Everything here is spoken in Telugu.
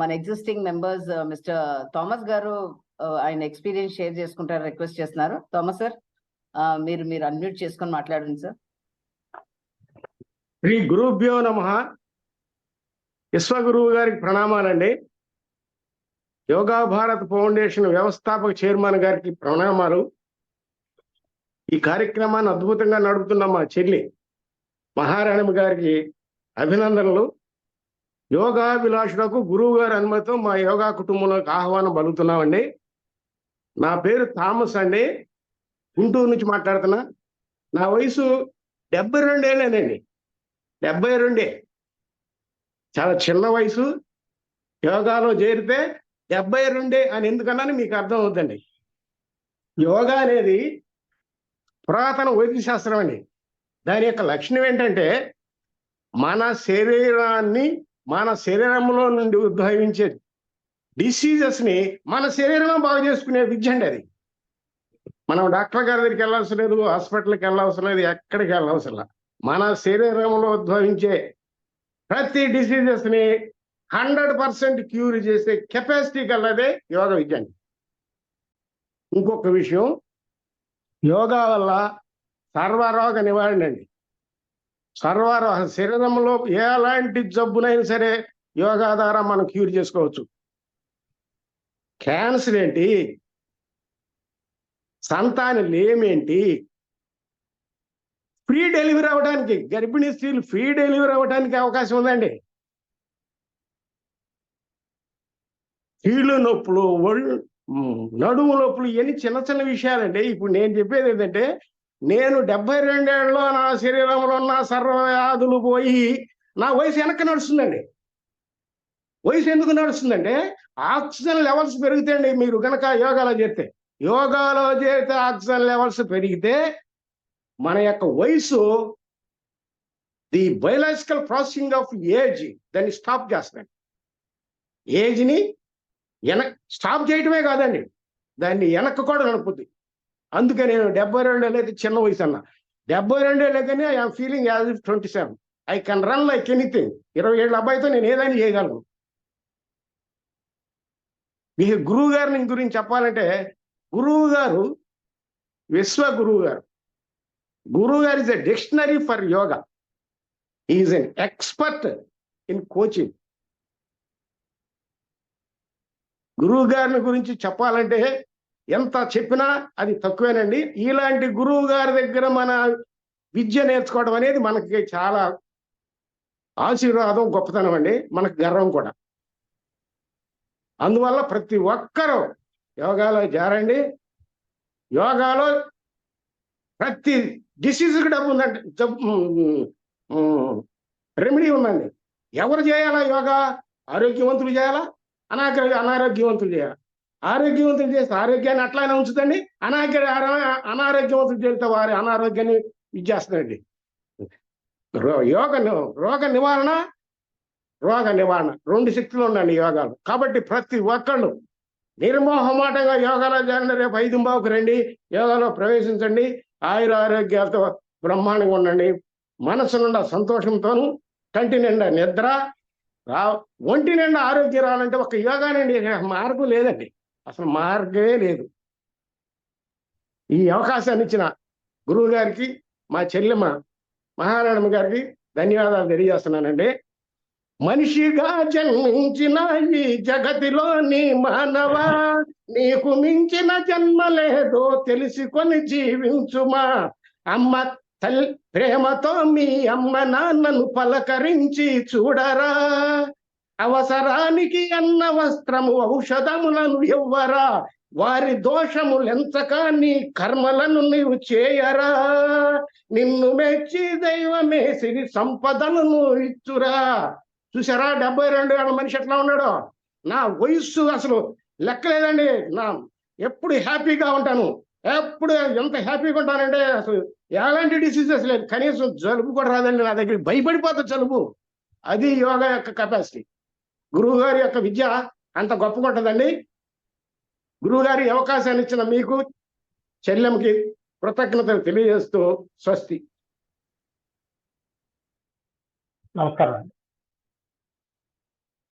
మన ఎగ్జిస్టింగ్ మెంబర్స్ మిస్టర్ థామస్ గారు uh, ఆయన ఎక్స్పీరియన్స్ షేర్ చేసుకుంటారు రిక్వెస్ట్ చేస్తున్నారు. థామస్ సార్ uh, మీరు మీరు అన్మ్యూట్ చేసుకొని మాట్లాడండి సార్ శ్రీ గురుభ్యో నమ. విశ్వగురువు గారికి ప్రణామాలండి. యోగా భారత్ ఫౌండేషన్ వ్యవస్థాపక చైర్మన్ గారికి ప్రణామాలు. ఈ కార్యక్రమాన్ని అద్భుతంగా నడుపుతున్న మా చెల్లి మహారాణి గారికి అభినందనలు. యోగా విలాసులకు గురువు గారి అనుమతితో మా యోగా కుటుంబంలోకి ఆహ్వానం పలుకుతున్నామండి. నా పేరు థామస్ అండి. గుంటూరు నుంచి మాట్లాడుతున్నా. నా వయసు డెబ్బై రెండేళ్ళేనండి డెబ్బై రెండే. చాలా చిన్న వయసు. యోగాలో చేరితే డెబ్బై రెండే అని ఎందుకన్నాను మీకు అర్థం అవుతుందండి. యోగా అనేది పురాతన వైద్య శాస్త్రం అండి. దాని యొక్క లక్షణం ఏంటంటే మన శరీరాన్ని మన శరీరంలో నుండి ఉద్భవించే డిసీజెస్ని మన శరీరంలో బాగు చేసుకునే విద్య అండి అది. మనం డాక్టర్ గారి దగ్గరికి వెళ్ళవలసిన లేదు హాస్పిటల్కి వెళ్ళవలసిన లేదు ఎక్కడికి వెళ్ళవలసిన మన శరీరంలో ఉద్భవించే ప్రతి డిసీజెస్ని హండ్రెడ్ పర్సెంట్ క్యూర్ చేసే కెపాసిటీ కలదే యోగ విద్య అండి. ఇంకొక విషయం యోగా వల్ల సర్వరోగ నివారణ అండి. సర్వరోగ శరీరంలో ఎలాంటి జబ్బునైనా సరే యోగా ద్వారా మనం క్యూర్ చేసుకోవచ్చు. క్యాన్సర్ ఏంటి? సంతాన లేమేంటి ఫ్రీ డెలివరీ అవ్వడానికి గర్భిణీ స్త్రీలు ఫ్రీ డెలివరీ అవ్వడానికి అవకాశం ఉందండి. కీళ్ళు నొప్పులు ఒళ్ళు నడుము నొప్పులు ఇవన్నీ చిన్న చిన్న విషయాలండి. ఇప్పుడు నేను చెప్పేది ఏంటంటే నేను డెబ్బై రెండేళ్ళలో నా శరీరంలో ఉన్న సర్వవ్యాధులు పోయి నా వయసు వెనక్కి నడుస్తుందండి. వయసు ఎందుకు నడుస్తుందంటే ఆక్సిజన్ లెవెల్స్ పెరుగుతాయండి మీరు గనక యోగాలో చేస్తే. యోగాలో చేస్తే ఆక్సిజన్ లెవెల్స్ పెరిగితే మన యొక్క వయసు the biological processing of age దాన్ని స్టాప్ చేస్తాడు ఏజ్ని వెన స్టాప్ చేయటమే కాదండి. దాన్ని వెనక్కి కూడా నడుపుద్ది. అందుకే నేను డెబ్బై రెండు అయితే చిన్న వయసు అన్న. డెబ్బై రెండు కానీ I'm feeling as if twenty seven I can run like anything ఇరవై ఏళ్ళ అబ్బాయితో నేను ఏదైనా చేయగలను. మీకు గురువు గారిని గురించి చెప్పాలంటే గురువు గారు విశ్వ గురువు గారు గురువు గారు is a dictionary for yoga is an expert in coaching గురువు గారిని గురించి చెప్పాలంటే ఎంత చెప్పినా అది తక్కువేనండి. ఇలాంటి గురువు గారి దగ్గర మన విద్య నేర్చుకోవడం అనేది మనకి చాలా ఆశీర్వాదం గొప్పతనం అండి. మనకు గర్వం కూడా. అందువల్ల ప్రతి ఒక్కరూ యోగాలో చేరండి యోగాలో ప్రతి డిసీజ్కి డబ్బు ఉందంటే రెమెడీ ఉందండి. ఎవరు చేయాలా యోగా? ఆరోగ్యవంతులు చేయాలా? అనాగ్ర అనారోగ్యవంతులు చేయాలా? ఆరోగ్యవంతులు చేస్తే ఆరోగ్యాన్ని అట్లానే ఉంచుతండి. అనారోగ్య అనారోగ్యవంతులు చేస్తే వారి అనారోగ్యాన్ని ఇచ్చేస్తుందండి రో- యోగ రోగ నివారణ రోగ నివారణ. రెండు శక్తులు ఉండండి యోగాలు. కాబట్టి ప్రతి ఒక్కళ్ళు నిర్మోహమాటంగా యోగాలో చేరండి రేపు ఐదు బావుకు రండి. యోగాలో ప్రవేశించండి. ఆయుర ఆరోగ్యాలతో బ్రహ్మాండంగా ఉండండి. మనసు నిండా సంతోషంతోను కంటి నిండా నిద్ర రా ఒంటి నిండా ఆరోగ్యం రావాలంటే ఒక యోగానండి. మార్పు లేదండి. అసలు మార్గమే లేదు. ఈ అవకాశాన్ని ఇచ్చిన గురువు గారికి మా చెల్లెమ్మ మహారాణమ్మ గారికి ధన్యవాదాలు తెలియజేస్తున్నానండి. మనిషిగా జన్మించిన ఈ జగతిలోని మానవ నీకు మించిన జన్మ లేదో తెలుసుకొని జీవించుమా. అమ్మ తల్లి ప్రేమతో మీ అమ్మ నాన్నను పలకరించి చూడరా. అవసరానికి అన్న వస్త్రము ఔషధములను ఇవ్వరా? వారి దోషములెంతక నీ కర్మలను నీవు చేయరా? నిన్ను మెచ్చి దైవమే సిరి సంపదలను ఇచ్చురా. చూసారా డెబ్బై రెండు ఏళ్ళ మనిషి ఎట్లా ఉన్నాడో? నా వయస్సు అసలు లెక్కలేదండి. నా ఎప్పుడు హ్యాపీగా ఉంటాను. ఎప్పుడు ఎంత హ్యాపీగా ఉంటానంటే అసలు ఎలాంటి డిసీజెస్ లేదు కనీసం జలుబు కూడా రాదండి నా దగ్గర భయపడిపోతా జలుబు. అది యోగా యొక్క కెపాసిటీ. గురువుగారి యొక్క విద్య అంత గొప్పగా ఉంటుందండి గారి అవకాశాన్ని ఇచ్చిన మీకు చెల్లెంకి కృతజ్ఞతలు తెలియజేస్తూ స్వస్తి. నమస్కారం అండి.